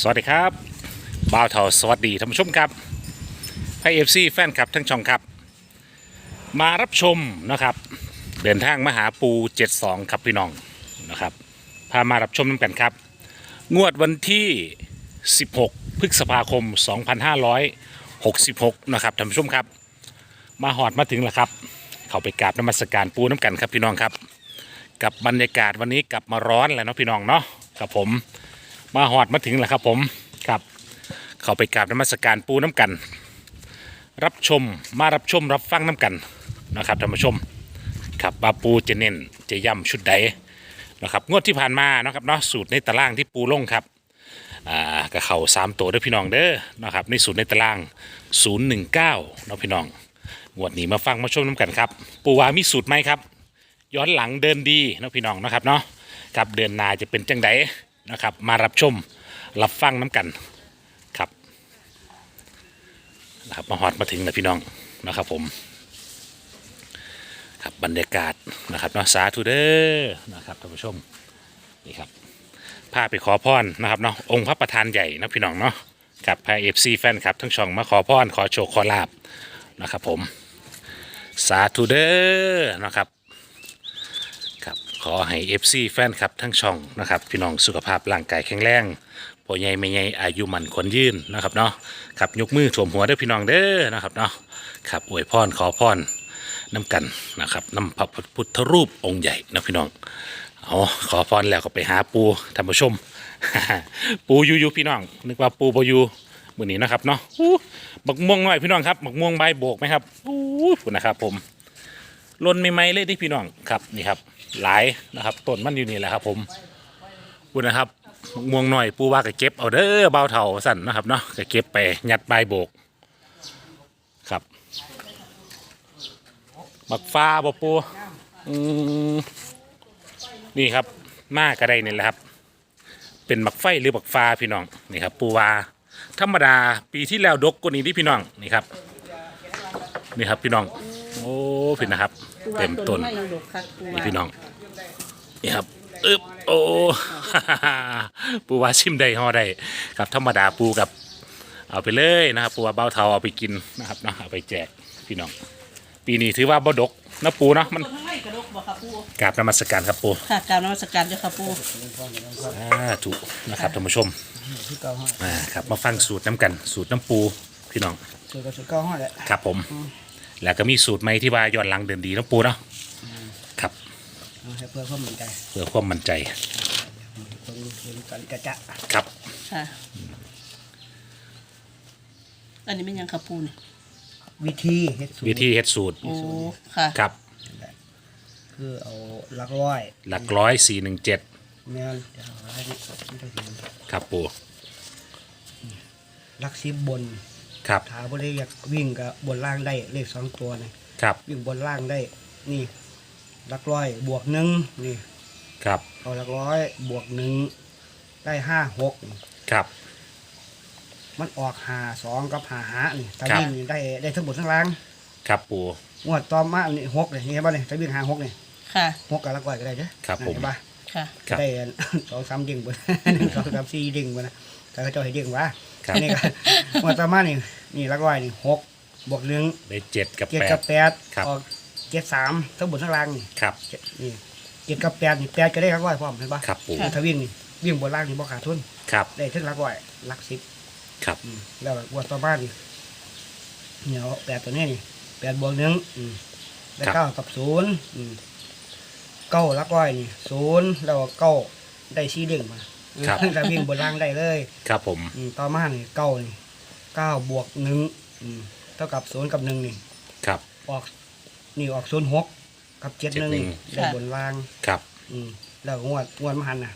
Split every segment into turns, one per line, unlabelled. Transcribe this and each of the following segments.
สวัสดีครับบ่าวเทาสวัสดีท่านผู้ชมครับไพเอฟซีแฟนคลับทั้งช่องครับ มารับชมนะครับ เดินทางมาหาปู 72 ครับพี่น้องนะครับ พามารับชมน้ำกันครับ งวดวันที่ 16 พฤษภาคม 2566 นะครับท่านผู้ชมครับ มาหอดมาถึงแล้วครับ เขาไปกราบนมัสการปูน้ำกันครับพี่น้องครับ กับบรรยากาศวันนี้กลับมาร้อนแล้วเนาะพี่น้องเนาะครับผม มาหอดมาถึงแล้วครับผมครับ เข้าไปกราบนมัสการปูน้ำกัน รับชมมารับชมรับฟังน้ำกันนะครับท่านผู้ชมครับบาปูจะเน้นจะย่ำชุดใดนะครับงวดที่ผ่านมานะครับเนาะสูตรในตารางที่ปูลงครับอ่าก็เข่าสามตัวเด้อพี่น้องเด้อนะครับในสูตรในตาราง 019เนาะพี่น้องงวดนี้มาฟังมาชมน้ำกันครับ ปูวามีสูตรไหมครับ ย้อนหลังเดินดีเนาะพี่น้องนะครับเนาะครับเดือนหนาจะเป็นจังได นะครับ มารับชมรับฟังน้ำกันครับนะครับมาฮอดมาถึงแล้วพี่น้องนะครับผมครับบรรยากาศนะครับเนาะสาธุเด้อนะครับท่านผู้ชมนี่ครับพาไปขอพรนะครับเนาะองค์พระประธานใหญ่นะพี่น้องเนาะกับพายเอฟซีแฟนครับทั้งช่องมาขอพรขอโชคขอลาบนะครับผมสาธุเด้อนะครับ ขอให้ FC แฟนครับทั้งช่องนะครับ พี่น้องสุขภาพร่างกายแข็งแรงพ่อใหญ่ไม่ใหญ่อายุมันคนยืนนะครับเนาะครับยกมือถ่วมหัวเด้อพี่น้องเด้อนะครับเนาะครับอวยพรขอพรน้ำกันนะครับน้ำพระพุทธรูปองค์ใหญ่นะพี่น้องเอาขอพรแล้วก็ไปหาปูท่านผู้ชม ปูอยูอยูพี่น้อง นึกว่าปูบอยู่มือนี้นะครับเนาะบักม่วงหน่อยพี่น้องครับบักม่วงใบโบกไหมครับอู้นะครับผมลนไม่ไหมเลยที่พี่น้องครับนี่ครับ หลายนะครับต้นมันอยู่นี่แหละครับ ผมคุณนะครับม่วงหน่อยปูว่าก็เก็บเอาเด้อเบาเถาสั่นนะครับเนาะก็เก็บไปยัดใบโบกครับบักฟ้าบ่ปูอืมนี่ครับมากระไดนี่แหละครับ เป็นบักไฟหรือบักฟ้าพี่น้องนี่ครับ ปูว่าธรรมดาปีที่แล้วดกกว่านี้ที่พี่น้องนี่ครับ นี่ครับพี่น้อง โอ้พี่นะครับ เต็มต้น
ไม่ยังดกคักปู
นี่
ว่า
พี่น้อง นี่ครับอึบโอ้ ปูว่าชิมได้ห่อได้ครับธรรมดาปูกับ เอาไปเลยนะครับ ปูว่าเบ้าเทาเอาไปกินนะครับเนาะเอาไปแจกพี่น้อง ปีนี้ถือว่าบ่ดกนะปูเนาะมัน
ต้นข้างในกระดกบ่ค่ะปู
กราบนมัสการครับปู
ค่ะกรารนมัสการเจ้าค่ะปู
อ่าถูกนะครับท่านผู้ชม
ที่เก้าห้า
อ่าครับมาฟังสูตรน้ำกัน สูตรน้ำปูพี่น้อง
สูตรก็สูตรเก้าห้าแหละ
ครับผม แล้วก็มีสูตรใหม่ที่ว่าย้อนหลังเดินดีน้ำปูเนาะครับ
เอา ให้เพื่อความมั่นใจ
เพื่อความมั่นใจ
ตรงเห็นกันกระจะ
ครับ
ค่ะ อันนี้เป็นหยังค่ะปูนี่
วิธีเฮ็ดสูตร
วิธีเฮ็ดสูตร
โอ้ค่ะ
ครับ
คือเอาหลักร้อย
หลักร้อยสี่หนึ่งเจ็ด
แม่นเดี๋ยวเอาให้นี่ไม่ต้องเห็น
ครับปู
หลักสิบบน
ครับ
ถาบ่ได้อยากวิ่งกับบนล่างได้เลขสองตัวนะครับ วิ่งบนล่างได้นี่ หลักร้อยบวกหนึ่งนี่
ครับ
เอาหลักร้อยบวกหนึ่งได้ห้าหก
ครับ
มันออกหาสองกับหาหานี่ถ้า
ครับ
วิ่งนี่ได้ได้ทั้งบนทั้งล่าง
ครับปู
งวดต่อมานี่หกเลยเห็นป่ะนี่ถ้าวิ่งหาหกนี่
ค่ะ
หกกับหลักร้อยก็ได้เด้อ
ครับผม
เห็นป่ะ
ค่ะ
ครับ
ได้สองสามดิ่งบนหนึ่งสองสามสี่ดิ่งบนนะแต่เขาเจ้าให้ดิ่งวะ
ครับ
นี่ก็หมดประมาณนี่นี่ละร้อยนี่หกบวกหนึ่ง
ได้เจ็ดกับ
เจ็ด
แป
กั
ด
บแปด
ครับ
ออก เจ็ดสามทั้งบนทั้งล่างนี่
ครับ
เจ็ดนี่เจ็ดกับแปดนี่แปดก็ได้ละร้อยพร้อมเห็นปะ
ครับปู
ค่ะ
ถ้าวิ่งนี่วิ่งบนล่างนี่บ่ขาดทุน
ครับ
ได้ถึงละร้อยหลักสิบ
ครับ
อืมแล้วบวกต่อมานี่เนี่ยเอาแปดตัวนี้นี่แปดบวกหนึ่งอืมได้เก้ากับศูนย์อืมเก้าละร้อยนี่ศูนย์แล้วก็เก้าได้สี่เด้งมา
ครับ
ถ้าวิ่งบนล่างได้เลย
ครับผม
อืมต่อมานี่เก้านี่เก้าบวกหนึ่งอืมเท่ากับศูนย์กับหนึ่งนี่
ครับ
ออก นี่ออกศูนย์หกกับเจ็ดหนึ่ง
71
ได้บนล่าง
ครับ
อืมแล้วงวดงวดมหันน่ะ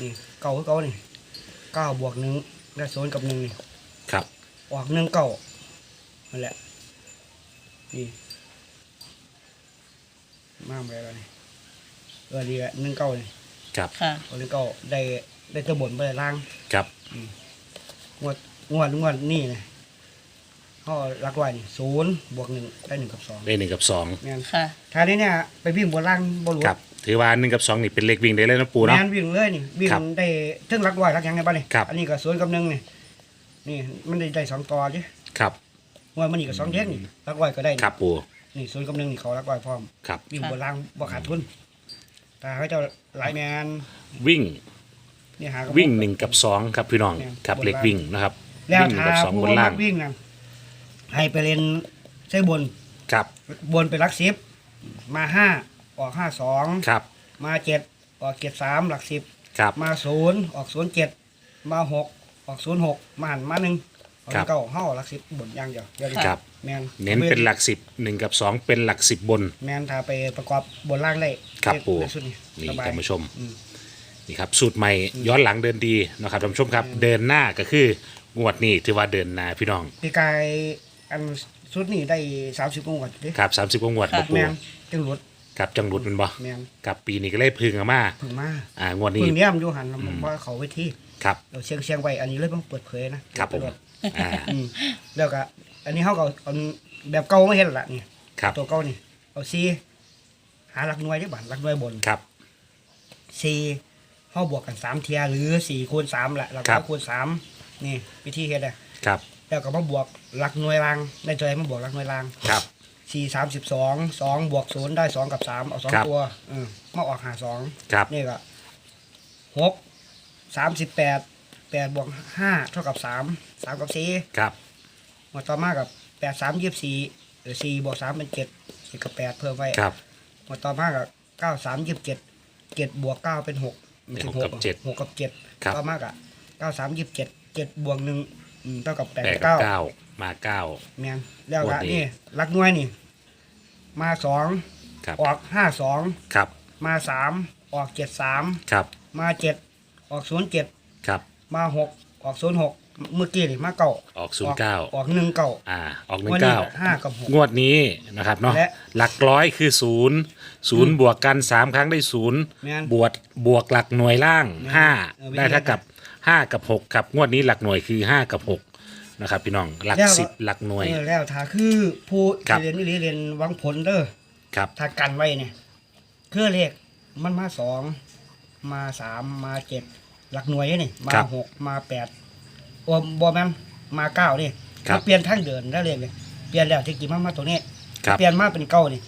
นี่เก้าคือเก้านี่เก้าบวกหนึ่งได้ศูนย์กับหนึ่งนี่
ครับ
ออกหนึ่งเก้านั่นแหละ นี่มาอะไรกันนี่เออดีอะหนึ่งเก้านี่
ครับ
ค่ะ
ออกหนึ่งเก้าได้ได้ตัวบนไปล่าง
ครับ
งวดงวดงวดนี่นะ เขารักไว้นี่ศูนย์บวกหนึ่งได้หนึ่งกับสอง
ได้หนึ่งกับสอง
เนี่ย
ค่ะ
ท่านี้เนี่ยไปวิ่งบนล่างบนหลว
ครับถือว่าหนึ่งกับสองนี่เป็นเลขวิ่งได้เลยนะปู
แม
เนาะ
นวิ่งเลยนี่วิ่ง
ครับ
ได้เทึ่งรักร้อยรักหยังไงบ้างนี่
ครับ
อันนี้ก็สวนกับหนึ่งนี่นี่มันได้ได้สองต่อดิ
ครับ
ว่ามันนี่ก็สองเทคนี่รักร้อยก็ได้นี่
ครับปู
นี่สวนกับหนึ่งนี่เขารักร้อยพร้อม
ครับ
วิ่งบนล่างบ่ขาดทุนแต่เขาเจะหลายแมน
วิ่ง
นี่หาก็
วิ่งหนึ่งกับสองครับพี่น้อง
เนี่ย
ครับ
บน
เลข
ล่าง
วิ่งนะครับ
แล้ว
วิ่งหนึ่ง
ถ้า
กับสอง
ผู้
บนล่าง
มักวิ่งนะ ให้ไปเล่นใช้บน
ครับ
บนเป็นลักสิบมาห้าออกห้าสอง
ครับ
มาเจ็ดออกเจ็ดสามหลักสิบ
ครับ
มาศูนย์ออกศูนย์เจ็ดมาหกออกศูนย์หกมาหันมาหนึ่งออก
ครับ
เก้าห้าหลักสิบบนอย่างเดียวเดี๋ยวนี้
ครับ
แมน
เน้นเป็นหลักสิบหนึ่งกับสองเป็นหลักสิบบน
แมนถ้าไปประกอบบนล่างได้
ครับ
เลข
ปู่
เลขสุดนี่
นี่
สบาย
ท่านผู้ชม
อืม
นี่ครับสูตรใหม่ย้อนหลังเดินดีนะครับท่านผู้ชมครับ เดินหน้าก็คืองวดนี้ถือว่าเดินหน้าพี่น้อง
ปีกาย อันสุดนี่ได้สามสิบงวดดิ
ครับสามสิบกว่างวด
ค่ะ
บ่ปู
แมนจังหวด
ครับจังหลุดมันบ่
แมน
กับปีนี้ก็เลยพึ่งเอามา
เพึ่งมา
อ่างวดนี้
เพึ่งเนี้ยมนอยู่หันผมว่าเขาไว้ที่
ครับ
เราเชียงเชียงไว้อันนี้เลยต้องเปิดเผยนะครับ
ผมอ่า
อืมแล้วก็อันนี้เขาก็เอาแบบเก่าไม่เห็นละนี่
ครับ
ตัวเก่านี่เอาซีหาหลักหน่วยได้บ้านหลักหน่วยบน
ครับ
ซีเขาบวกกันสามเทียหรือสี่คูณสามแหละหลัก
ครั
ร้อบ ยคูณสามนี่วิธีเฮ็ดอะ
ครับ
แล้วก็มาบวกหลักหน่วยรางในใจมาบวกหลักหน่วยราง
ครับ
สี่สามสิบสองสองบวกศูนย์ได้สองกับสามเอาสอง
ครับ
ตัวเออมาออกหาสอง
ครับ
นี่ก็หกสามสิบแปดแปดบวกห้าเท่ากับสามสามกับสี่
ครับ
หมดต่อมากับแปดสามยี่สิบสี่หรือสี่บวกสามเป็นเจ็ดสี่กับแปดเพิ่มไว้
ครับ
หมดต่อมากับเก้าสามยี่สิบเจ็ดเจ็ดบวกเก้าเป็นหก
เป็น
ถึง
หกกับเจ็ด
หกกับเจ็ด
ครับ
ต่อมากับเก้าสามยี่สิบเจ็ดเจ็ดบวกหนึ่ง อืมเท่ากับแปด
แปด
กับ
กับ
เก้า
เก้ามาเก้า
แมนแล้ว
งว
ก็
ดนี้
นี่รักน้วยนี่ มาสอง
ครับ
ออกห้าสอง
ครับ
มาสามออกเจ็ดสาม
ครับ
มาเจ็ดออกศูนย์เจ็ด
ครับ
มาหกออกศูนย์หกเมื่อกี้นี่มาเก้า
ออกศูนย์เก้า
ออกหนึ่งเก้า
อ่าออกหนึ่
วั
ง
นี้
เก้า
ห้ากับหก
งวดนี้นะครับเนาะ
และ
หลักร้อยคือศูนย์ศูนย์บวกกันสามครั้งได้ศูนย์
แม่น
บวกบวกหลักหน่วยล่าง
แม่น
ห้า
เออวิธี
ได้เท่ากับ ห้ากับหกครับงวดนี้หลักหน่วยคือห้ากับหกนะครับ พี่น้องหลัก
แล้ว
สิบหลักหน่วย
เออแล้วถ้าคือผู้
ครับ
ที่เรียนนี่เรียนหวังผลเด้อ
ครับ
ถ้ากันไว้เนี่ยคือเลขมันมาสองมาสามมาเจ็ดหลักหน่วยนี่มาหกมาแปดโอ้บอแมนมาเก้านี่
ครับ
มันเปลี่ยนทางเดินได้เลยเลยเปลี่ยนแล้วที่กี่มามาตัวนี้
ครับ
เปลี่ยนมาเป็นเก้านี่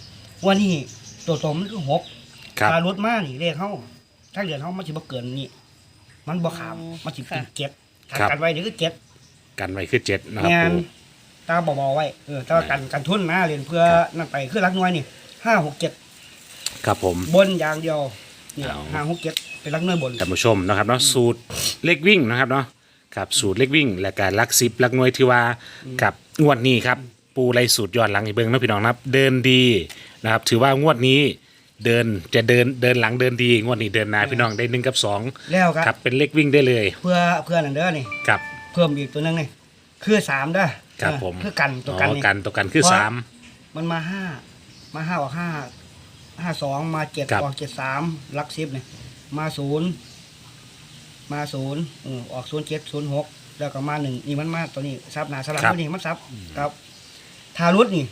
วันนี้ตัวตรงมันคือหก
ครับ
ถ้ารถมานี่เลขเขาทางเดินเขามันจะบ่เกินนี่ มันบ่ขามมันจะเป็นเจ็ดถ้า
ครับ
กันไว้นี่คือเจ็ด
กันไว้คือเจ็ดนะครับ
งาน
ปู
ตาเบาๆไว้เออถ้าว่ากันกันทุนนะเรียนเพื่อนั่นไปคือรักน้อยนี่ห้าหกเจ็ด
ครับผม
บนอย่างเดียวเนี่ย
เอา
ห้าหกเจ็ดเป็นรักน้อยบน
ท่านผู้ชมนะครับเนาะสูตรเลขวิ่งนะครับเนาะครับสูตรเลขวิ่ง และการลักซิบลักหน่วยที่ว่ากับงวดนี้ครับ ปูไรสูตรย้อนหลังให้เบิ่งนะพี่น้องนะครับ เดินดีนะครับ ถือว่างวดนี้ เดินจะเดินเดินหลังเดินดีงวดนี้เดินหน้าพี่น้องได้หนึ่งกับสอง
แล้วก็
ครับเป็นเลขวิ่งได้เลย
เพื่อเพื่อนั่นเด้อนี่
ครับ
เพิ่มอีกตัวหนึงนี่คือสามเด้อ
ครับ
เออ
ผม
คือกันตัว
อ๋
กัน
อ
นี่
กันตัวกันคือ
เพราะ
สาม
มันมาห้ามาห้าออกห้าห้าสองมาเจ็ด
ครับ
ออกเจ็ดสามลักซิบเนี่ยมาศูนย์มาศูนย์อืมออกศูนย์เจ็ดศูนย์หกแล้วก็มาหนึ่งนี่มันมาตัวนี้ซับหนาสลับตัวนี้มันซับครับทารุดนี่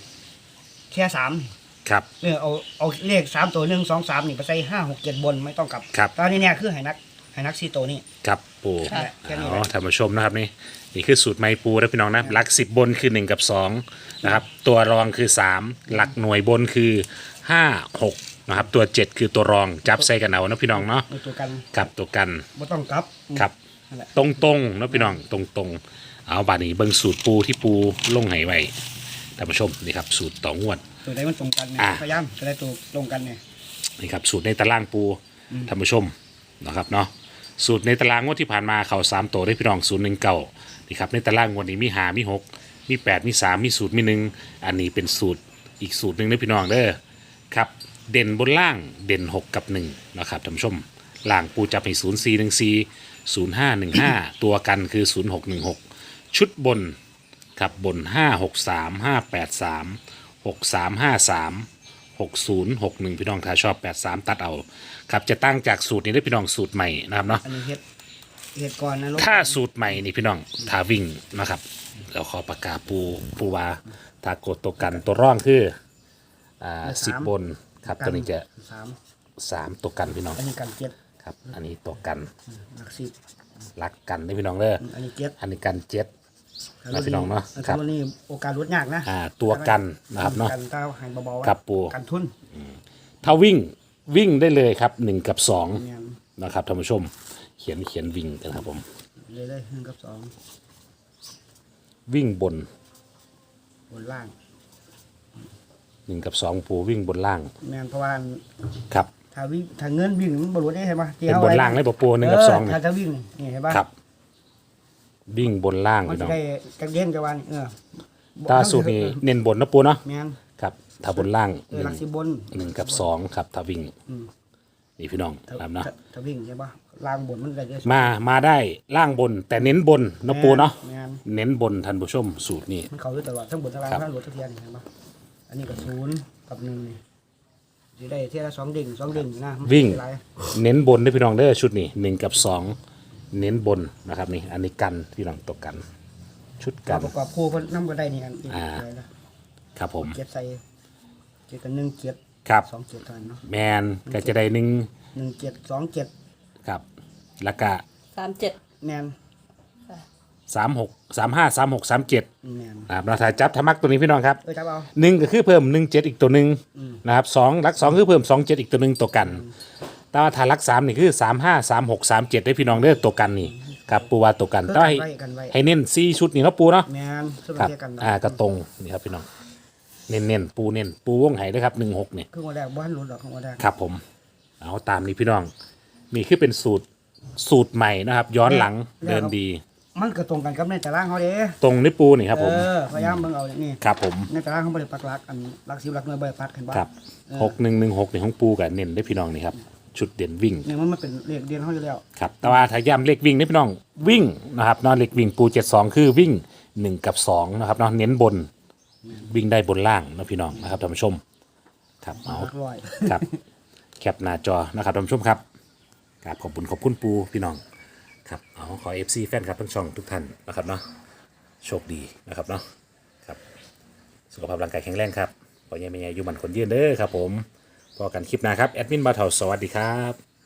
แค่สามนี่
ครับ
เออเอาเอาเลขสามตัวหนึ่งสองสามนี่ไปใส่ห้าหกเจ็ดบนไม่ต้องกลับ
ครับ
ตอนนี้เนี่ยคือให้นักให้นักสี่ตัวนี่
ครับปู
แค่แค่นี้
อ๋
แห
อ
ละ
ท่านผู้ชมนะครับนี่นี่คือสูตรไม้ปูนะพี่น้องนะหลักสิบบนคือหนึ่งกับสองนะครับ ตัวรองคือสามหลักหน่วยบนคือห้าหกนะครับ ตัวเจ็ดคือตัวรองจับใส่กันเอานะพี่น้องเนาะ
เอาตัวกัน
กับตัวกัน
ไม่ต้องกลับ
ครับ
นั่นแหละ
ตรงตรงๆนะพี่น้องตรงตรงๆ เอาบาดนี้เบิ่งสูตรปูที่ปูลงไหไว้ท่านผู้ชมนี่ครับสูตรต่องวด
ตัวใดมันตรงกันเนี่ย
อ่า
พยายามจะได้ตัวตรงกันเนี่ย
นี่ครับสูตรในตารางปูท่านผู้ชมนะครับเนาะสูตรในตารางงวดที่ผ่านมาเข่าสามตัวได้พี่น้องศูนย์หนึ่งเก่านี่ครับในตารางงวดนี้มีหามีหกมีแปดมีสามมีสูตรมีหนึ่งอันนี้เป็นสูตรอีกสูตรหนึ่งนะพี่น้องเด้อครับเด่นบนล่างเด่นหกกับหนึ่งนะครับท่านผู้ชมล่างปูจับให้ศูนย์สี่หนึ่งสี่ศูนย์ห้าหนึ่งห้าตัวกันคือศูนย์หกหนึ่งหกชุดบน ครับบนห้าหกสา มห้าแปดสามหกสามห้าสามหกศูนย์หกหนึ่งพี่น้องถ้าชอบแปดสามตัดเอา ครับจะตั้งจากสูตรนี้ได้พี่น้องสูตรใหม่นะครับเนาะ
อันนี้เฮ็ดเฮ็ดก่อนนะลูก
ถ้าสูตรใหม่นี่พี่น้องถ้าวิ่งนะครับเราขอปากกาปูปูวาถ้ากดตัวกันตัวร่องคืออ่าสิบบนครับตัวนี้จะ
สาม
สามตัวกันพี่น้อง
อันนี้กันเจ็ด
ครับ อันนี้ตัวกัน
หลักสิบ
รักกันได้อพี่น้องเด้อ
อันนี้เจ็ด
อันนี้กันเจ็ด ครับพี่น้องเนาะ
อั
ครับ
นนี้โอกาสลดยากนะ
อ่าตัวกันนะครับเนาะ
กันเต้าใหายเบาๆไว้
ครับปู
กันทุน
ถ้าวิ่งวิ่งได้เลยครับหนึ่งกับสอง
เนี่ย
นะครับท่านผู้ชม เขียนเขียนวิ่งกันครับผม
เลยเลยหนึ่งกับสอง
วิ่งบน
บนล่าง
หนึ่งกับสองปูวิ่งบนล่าง
แมนเพราะว่า
ครับ
ถ้าวิ่งถ้าเงินวิ่งมันบรรลุได้เห็นปะที่
เป็น
เฮ
บนล่างเลยปะปูหนึ่งกับสอง
เอ
นี่
ถ้าจะวิ่งนี่นี่เห็นปะ
ครับ วิ่งบนล่าง
มัน
พี่
จะ
น้อง
ได้จักเด่นจังวันเออ
ตาสูตรนี้เน้นบนนะปูเนาะ
แมน
ครับถ้าบนล่าง
เอ
ห
อ
นึ่
หลั
ง
กสิบบน
หนึ่งกับสองครับถ้าวิ่ง
อืม
นี่พี่น้อง
ถ้า
ครับเนาะ
ถ้าถ้าวิ่งใช่ปะล่างบนมันได้เยอะ
มามาได้ล่างบน แต่เน้นบนนะปูเนาะ
แมน
เน้นบนท่านผู้ชมสูตรนี้
มันเขาอยู่ตลอดทั้งบนทั้งล่าง
ครับ
ทั้งรถทั้งเทียนเห็นปะอันนี้ก็ศูนย์กับหนึ่งนี่สิได้เทียละสองเด้งสองเด้งนะมัน
วิ่ง
หลาย
เน้นบนด้วยพี่น้องเด้อชุดนี้หนึ่งกับสอง เน้นบนนะครับนี่อันนี้กันพี่น้องตกกัน ชุดกั
กานรประกอบคู่เพิ่นนำก็ได้นี่อันนี้
อ่า
ได้ละ
ครับผม
เจ็ดใส่เจ็ดกับหนึ่งเจ็ด
ครับ
สองเจ็ดเท่านั้นเนาะ
แมนก็จะได้หนึ่ง
หนึ่งเจ็ดสองเจ็ด
ครับแล้วก็
สามเจ็ด
แมน
สามหกสามห้าสามหกสามเจ็ด
แมน
นะครับเราถ่ายจับธรรมักตัวนี้พี่น้องครับ
เออจับเอา
หนึ่งก็คือเพิ่มหนึ่งเจ็ดอีกตัวหนึ่งนะครับสองลักสองคือเพิ่มสองเจ็ดอีกตัวหนึ่งตัวกัน แต่ว่าถ้าลักสามนี่คือสามห้าสามหกสามเจ็ดได้พี่น้องเด้อตัวกันนี่ครับปูว่าตัวกัน
เออ
ต้อ
กัน
ย
ไว้กันไว้
ให้เน้นสี่ชุดนี่เนาะปูเนาะ
แมนสุด
ครับ
เทียกันไว้
อ่ากระตรงนี่ครับพี่น้องเน้นเน้นๆปูเน้นปูวงไห้ด้วยครับหนึ่งหกเนี่ย
คือวันแรกบ้านหลุดหรอกของวันแรก
ครับผม เอาตามนี้พี่น้องนี่คือเป็นสูตรสูตรใหม่นะครับ ย้อนหลังเดินดี
มันก็ตรงกันกับในตารางเขาเด้
ตรงนี่ปูนี่ครับ ผม
เออพยายามเบิ่งเอานี่
ครับผม
ในตารางเขาบริปักหลักอันหลักสิบหลักหน่วยบริปักเห็นบ่
ครับหกหนึ่งหนึ่งหกในของปูกับเน้นได้พี่น้องนี่ครับ ชุดเด่นวิ่ง
เนี่ยมันมันเป็นเลขเดียนเขาอยู่แล้ว
ครับแต่ว่าถ้าย้ำเลขวิ่งนี่พี่น้องวิ่งนะครับเนอนเลขวิ่งปูเจ็ดสองคือวิ่งหนึ่งกับสองนะครับเนาะเน้นบนวิ่งได้บนล่างนะพี่น้องนะครับท่านผู้ชมครับเอา
หลักร้อย
ครับ แคปหน้าจอนะครับท่านผู้ชมครับครับขอบคุณขอบคุณปูพี่น้องครับเอาขอเอฟซีแฟนครับทั้งช่องทุกท่านนะครับเนาะโชคดีนะครับเนาะครับ สุขภาพร่างกายแข็งแรงครับขอยังไม่ยังอยู่มันคนยืนเด้อครับผม พอกันคลิปหน้าครับ แอดมินบาเทาสวัสดีครับ